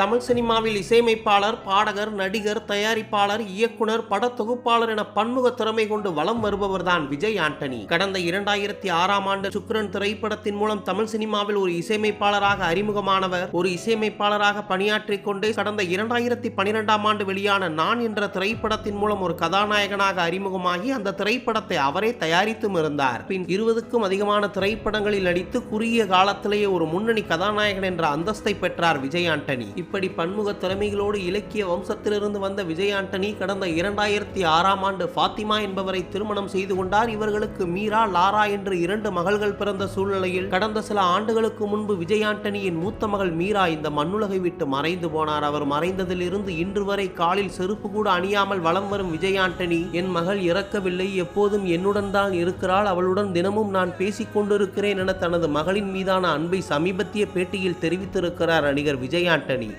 தமிழ் சினிமாவில் இசையமைப்பாளர் பாடகர் நடிகர் தயாரிப்பாளர் இயக்குனர் படத்தொகுப்பாளர் என பன்முக திறமை கொண்டு வலம் வருபவர்தான் விஜய் ஆண்டனி. கடந்த இரண்டாயிரத்தி ஆறாம் ஆண்டு சுக்ரன் திரைப்படத்தின் மூலம் தமிழ் சினிமாவில் ஒரு இசையமைப்பாளராக அறிமுகமானவர். ஒரு இசையமைப்பாளராக பணியாற்றிக் கொண்டே கடந்த இரண்டாயிரத்தி பனிரெண்டாம் ஆண்டு வெளியான நான் என்ற திரைப்படத்தின் மூலம் ஒரு கதாநாயகனாக அறிமுகமாகி அந்த திரைப்படத்தை அவரே தயாரித்தும் இருந்தார். பின் இருபதுக்கும் அதிகமான திரைப்படங்களில் நடித்து குறுகிய காலத்திலேயே ஒரு முன்னணி கதாநாயகன் என்ற அந்தஸ்தை பெற்றார் விஜய் ஆண்டனி. இப்படி பன்முக திறமைகளோடு இலக்கிய வம்சத்திலிருந்து வந்த விஜய் ஆண்டனி கடந்த இரண்டாயிரத்தி ஆறாம் ஆண்டு ஃபாத்திமா என்பவரை திருமணம் செய்து கொண்டார். இவர்களுக்கு மீரா லாரா என்று இரண்டு மகள்கள் பிறந்த சூழ்நிலையில் கடந்த சில ஆண்டுகளுக்கு முன்பு விஜய் ஆண்டனியின் மூத்த மகள் மீரா இந்த மண்ணுலகை விட்டு மறைந்து போனார். அவர் மறைந்ததிலிருந்து இன்று வரை காலில் செருப்பு கூட அணியாமல் வலம் வரும் விஜய் ஆண்டனி என் மகள் இறக்கவில்லை. எப்போதும் என்னுடன் தான் இருக்கிறாள். அவளுடன் தினமும் நான் பேசிக் கொண்டிருக்கிறேன் என தனது மகளின் மீதான அன்பை சமீபத்திய பேட்டியில் தெரிவித்திருக்கிறார் நடிகர் விஜய் ஆண்டனி.